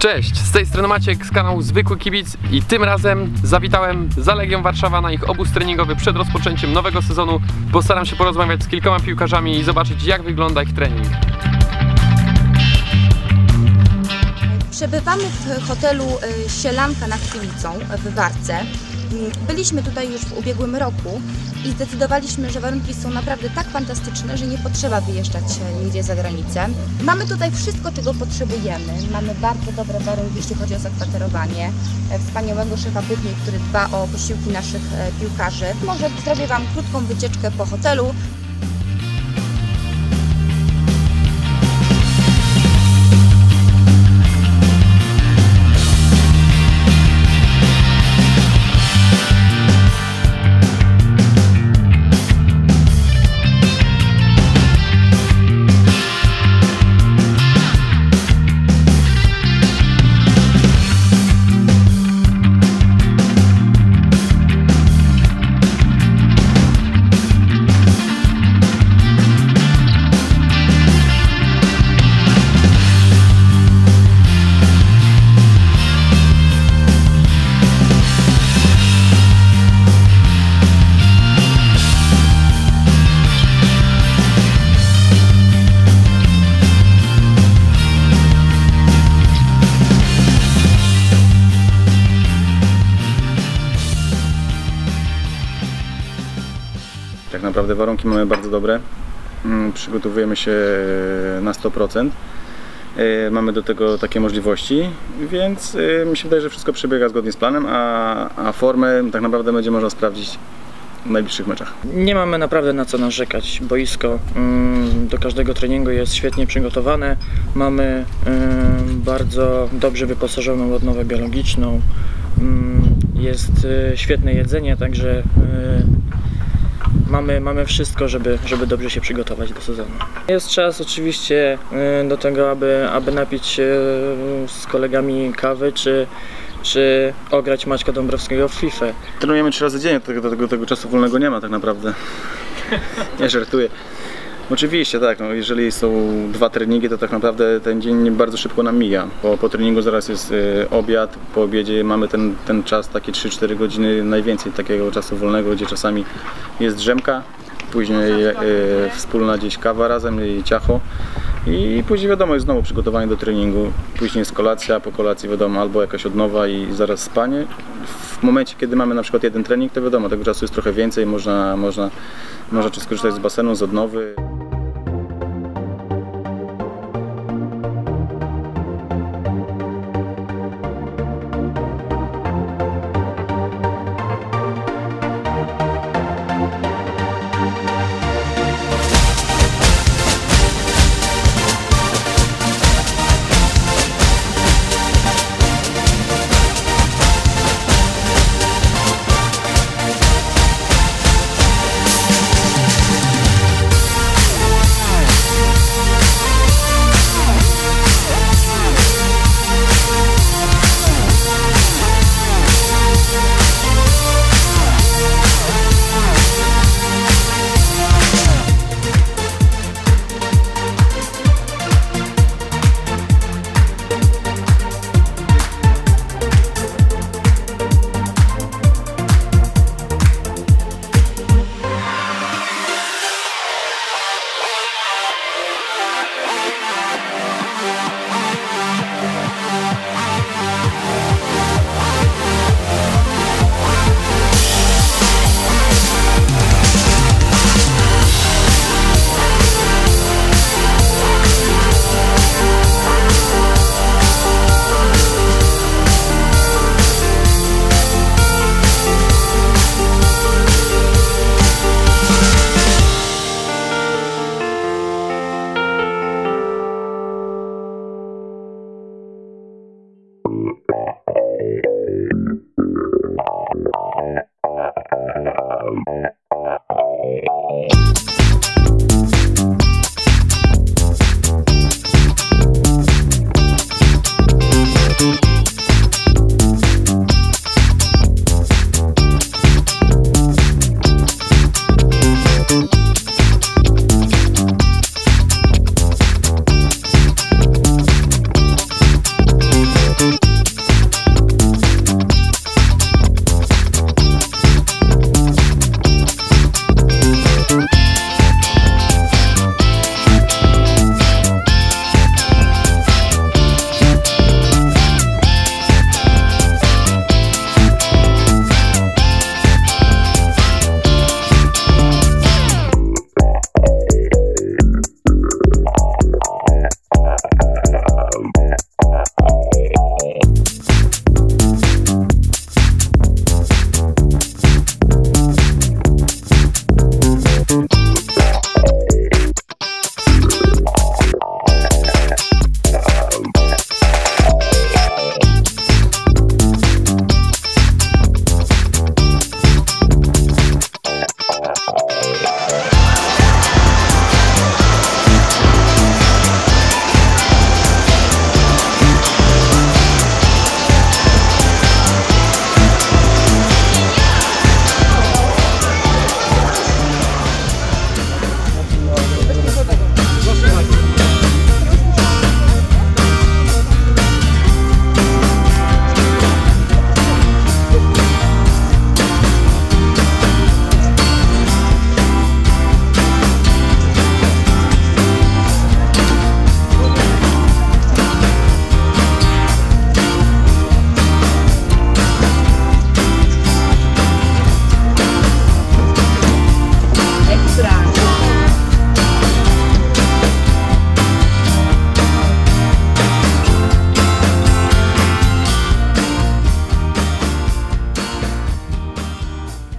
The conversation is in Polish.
Cześć, z tej strony Maciek z kanału Zwykły Kibic i tym razem zawitałem za Legią Warszawa na ich obóz treningowy przed rozpoczęciem nowego sezonu. Postaram się porozmawiać z kilkoma piłkarzami i zobaczyć jak wygląda ich trening. Przebywamy w hotelu y, Sielanka nad Chwielicą w Warce. Byliśmy tutaj już w ubiegłym roku i zdecydowaliśmy, że warunki są naprawdę tak fantastyczne, że nie potrzeba wyjeżdżać nigdzie za granicę. Mamy tutaj wszystko, czego potrzebujemy. Mamy bardzo dobre warunki, jeśli chodzi o zakwaterowanie. E, Wspaniałego szefa kuchni, który dba o posiłki naszych e, piłkarzy. Może zrobię Wam krótką wycieczkę po hotelu. Naprawdę warunki mamy bardzo dobre. Mm, Przygotowujemy się na 100%. E, Mamy do tego takie możliwości, więc e, mi się wydaje, że wszystko przebiega zgodnie z planem, a, a formę tak naprawdę będzie można sprawdzić w najbliższych meczach. Nie mamy naprawdę na co narzekać. Boisko mm, do każdego treningu jest świetnie przygotowane. Mamy mm, bardzo dobrze wyposażoną odnowę biologiczną. Jest świetne jedzenie, także mamy, mamy wszystko, żeby, żeby dobrze się przygotować do sezonu. Jest czas oczywiście y, do tego, aby, aby napić się z kolegami kawy, czy, czy ograć Maćka Dąbrowskiego w FIFA. Trenujemy trzy razy dziennie, tego, tego, tego czasu wolnego nie ma tak naprawdę. Nie żartuję. Oczywiście tak, no, jeżeli są dwa treningi, to tak naprawdę ten dzień bardzo szybko nam mija. Po, po treningu zaraz jest y, obiad, po obiedzie mamy ten, ten czas, takie 3-4 godziny najwięcej takiego czasu wolnego, gdzie czasami jest drzemka, później y, wspólna gdzieś kawa razem i ciacho. I później wiadomo jest znowu przygotowanie do treningu, później jest kolacja, po kolacji wiadomo albo jakaś odnowa i zaraz spanie. W momencie kiedy mamy na przykład jeden trening, to wiadomo tego czasu jest trochę więcej, można, można, można skorzystać z basenu, z odnowy.